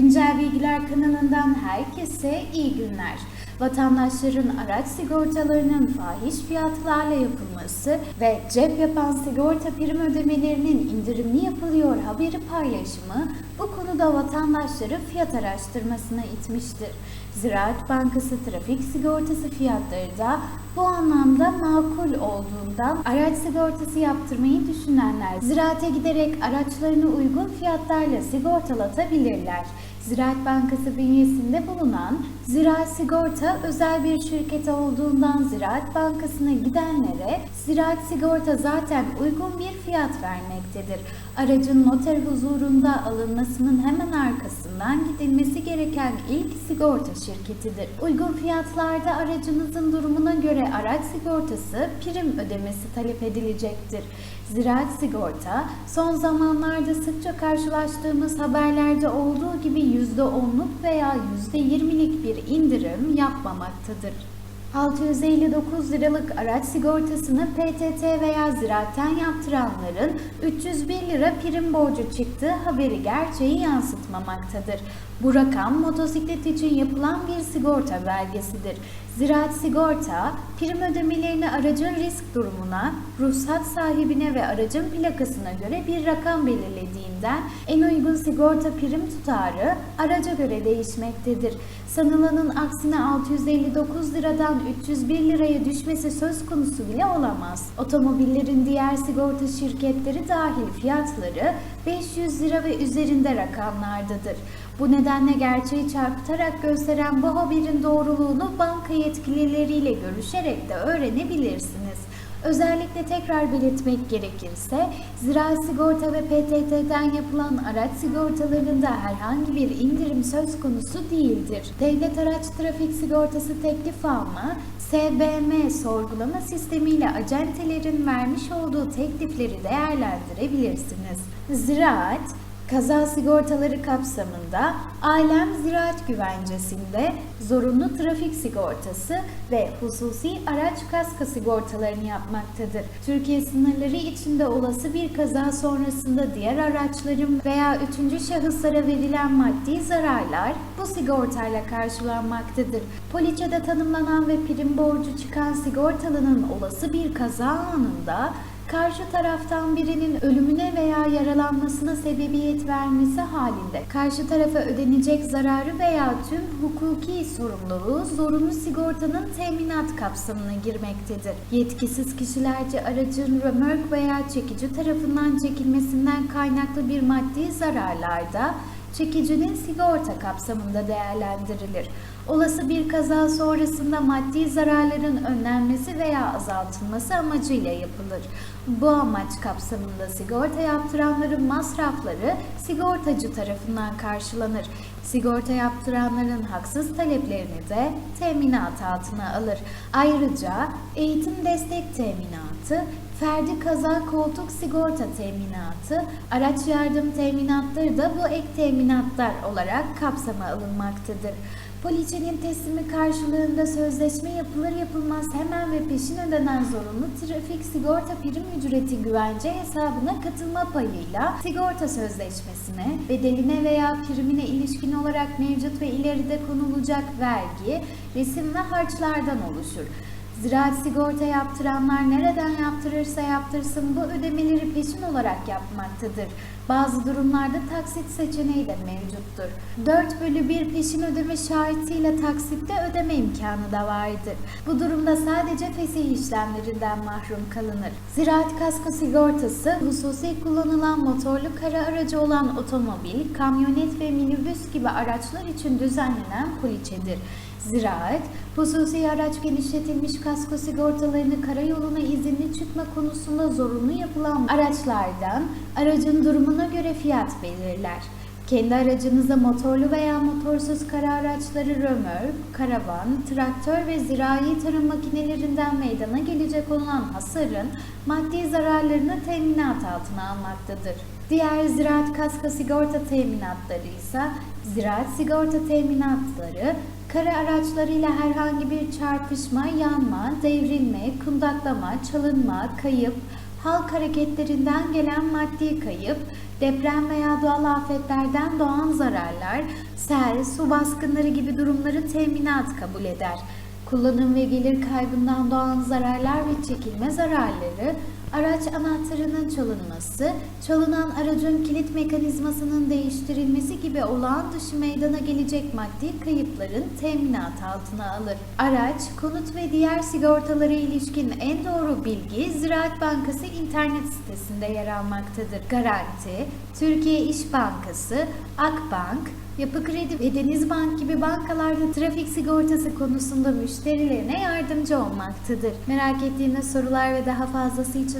Güncel Bilgiler kanalından herkese iyi günler. Vatandaşların araç sigortalarının fahiş fiyatlarla yapılması ve cep yapan sigorta prim ödemelerinin indirimli yapılıyor haberi paylaşımı bu konuda vatandaşları fiyat araştırmasına itmiştir. Ziraat Bankası trafik sigortası fiyatları da bu anlamda makul olduğundan araç sigortası yaptırmayı düşünenler ziraate giderek araçlarını uygun fiyatlarla sigortalatabilirler. Ziraat Bankası bünyesinde bulunan Ziraat Sigorta özel bir şirket olduğundan Ziraat Bankası'na gidenlere Ziraat Sigorta zaten uygun bir fiyat vermektedir. Aracın noter huzurunda alınmasının hemen arkasından gidilmesi gereken ilk sigorta şirketidir. Uygun fiyatlarda aracınızın durumuna göre araç sigortası prim ödemesi talep edilecektir. Ziraat Sigorta son zamanlarda sıkça karşılaştığımız haberlerde olduğu gibi %10'luk veya %20'lik bir indirim yapmamaktadır. 659 liralık araç sigortasını PTT veya ziraatten yaptıranların 301 lira prim borcu çıktığı haberi gerçeği yansıtmamaktadır. Bu rakam motosiklet için yapılan bir sigorta belgesidir. Ziraat sigorta, prim ödemelerini aracın risk durumuna, ruhsat sahibine ve aracın plakasına göre bir rakam belirlediğinden en uygun sigorta prim tutarı araca göre değişmektedir. Sanılanın aksine 659 liradan 301 liraya düşmesi söz konusu bile olamaz. Otomobillerin diğer sigorta şirketleri dahil fiyatları 500 lira ve üzerinde rakamlardadır. Bu nedenle gerçeği çarpıtarak gösteren bu haberin doğruluğunu banka yetkilileriyle görüşerek de öğrenebilirsiniz. Özellikle tekrar belirtmek gerekirse, ziraat sigorta ve PTT'den yapılan araç sigortalarında herhangi bir indirim söz konusu değildir. Devlet Araç Trafik Sigortası teklif alma, SBM sorgulama sistemiyle acentelerin vermiş olduğu teklifleri değerlendirebilirsiniz. Ziraat, Kaza sigortaları kapsamında Alem Ziraat Güvencesi'nde zorunlu trafik sigortası ve hususi araç kasko sigortalarını yapmaktadır. Türkiye sınırları içinde olası bir kaza sonrasında diğer araçların veya üçüncü şahıslara verilen maddi zararlar bu sigortayla karşılanmaktadır. Poliçede tanımlanan ve prim borcu çıkan sigortalının olası bir kaza anında karşı taraftan birinin ölümüne veya yaralanmasına sebebiyet vermesi halinde karşı tarafa ödenecek zararı veya tüm hukuki sorumluluğu zorunlu sigortanın teminat kapsamına girmektedir. Yetkisiz kişilerce aracın römork veya çekici tarafından çekilmesinden kaynaklı bir maddi zararlarda çekicinin sigorta kapsamında değerlendirilir. Olası bir kaza sonrasında maddi zararların önlenmesi veya azaltılması amacıyla yapılır. Bu amaç kapsamında sigorta yaptıranların masrafları sigortacı tarafından karşılanır. Sigorta yaptıranların haksız taleplerini de teminat altına alır. Ayrıca eğitim destek teminatı, Ferdi kaza koltuk sigorta teminatı, araç yardım teminatları da bu ek teminatlar olarak kapsama alınmaktadır. Poliçenin teslimi karşılığında sözleşme yapılır yapılmaz hemen ve peşin ödenen zorunlu trafik sigorta prim ücreti güvence hesabına katılma payıyla sigorta sözleşmesine, bedeline veya primine ilişkin olarak mevcut ve ileride konulacak vergi, resim ve harçlardan oluşur. Ziraat sigorta yaptıranlar nereden yaptırırsa yaptırsın bu ödemeleri peşin olarak yapmaktadır. Bazı durumlarda taksit seçeneği de mevcuttur. 4 bölü 1 peşin ödeme şartıyla taksitte ödeme imkanı da vardır. Bu durumda sadece fesih işlemlerinden mahrum kalınır. Ziraat kasko sigortası hususi kullanılan motorlu kara aracı olan otomobil, kamyonet ve minibüs gibi araçlar için düzenlenen poliçedir. Ziraat, hususi araç genişletilmiş kasko sigortalarını karayoluna izinli çıkma konusunda zorunlu yapılan araçlardan aracın durumuna göre fiyat belirler. Kendi aracınıza motorlu veya motorsuz kara araçları römork, karavan, traktör ve zirai tarım makinelerinden meydana gelecek olan hasarın maddi zararlarını teminat altına almaktadır. Diğer ziraat kasko sigorta teminatları ise ziraat sigorta teminatları kara araçlarıyla herhangi bir çarpışma, yanma, devrilme, kundaklama, çalınma, kayıp, halk hareketlerinden gelen maddi kayıp, deprem veya doğal afetlerden doğan zararlar, sel, su baskınları gibi durumları teminat kabul eder. Kullanım ve gelir kaybından doğan zararlar ve çekilme zararları, araç anahtarının çalınması, çalınan aracın kilit mekanizmasının değiştirilmesi gibi olağan dışı meydana gelecek maddi kayıpların teminat altına alır. Araç, konut ve diğer sigortalara ilişkin en doğru bilgi Ziraat Bankası internet sitesinde yer almaktadır. Garanti, Türkiye İş Bankası, Akbank, Yapı Kredi ve Denizbank gibi bankalarda trafik sigortası konusunda müşterilerine yardımcı olmaktadır. Merak ettiğiniz sorular ve daha fazlası için